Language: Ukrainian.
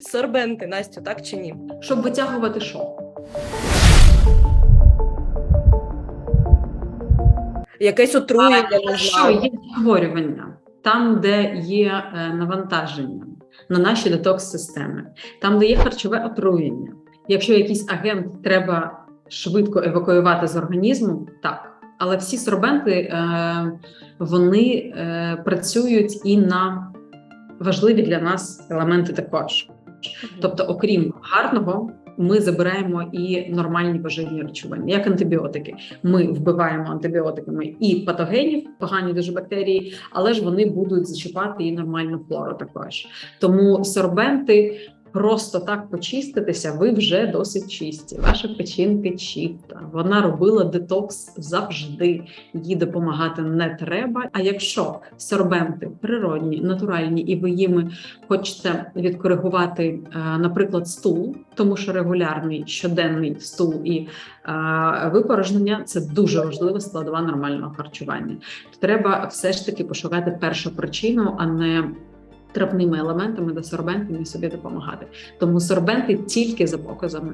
Сорбенти, Настю, так чи ні? Щоб витягувати що? Якесь отруєння, не Якщо знаю. є захворювання, там, де є е, навантаження на наші детокс-системи, там, де є харчове отруєння, якщо якийсь агент треба швидко евакуювати з організму, так. Але всі сорбенти е, вони е, працюють і на важливі для нас елементи також. Тобто, окрім гарного, ми забираємо і нормальні поживні речовини, як антибіотики. Ми вбиваємо антибіотиками і патогенів, погані дуже бактерії, але ж вони будуть зачіпати і нормальну флору також. Тому сорбенти. Просто так почиститися, ви вже досить чисті. Ваша печінка чиста. Вона робила детокс завжди. Їй допомагати не треба. А якщо сорбенти природні, натуральні, і ви їми хочете відкоригувати, е, наприклад, стул, тому що регулярний щоденний стул і е, випорожнення це дуже важлива складова нормального харчування. Треба все ж таки пошукати першу причину, а не травними елементами та сорбентами собі допомагати. Тому сорбенти тільки за показами.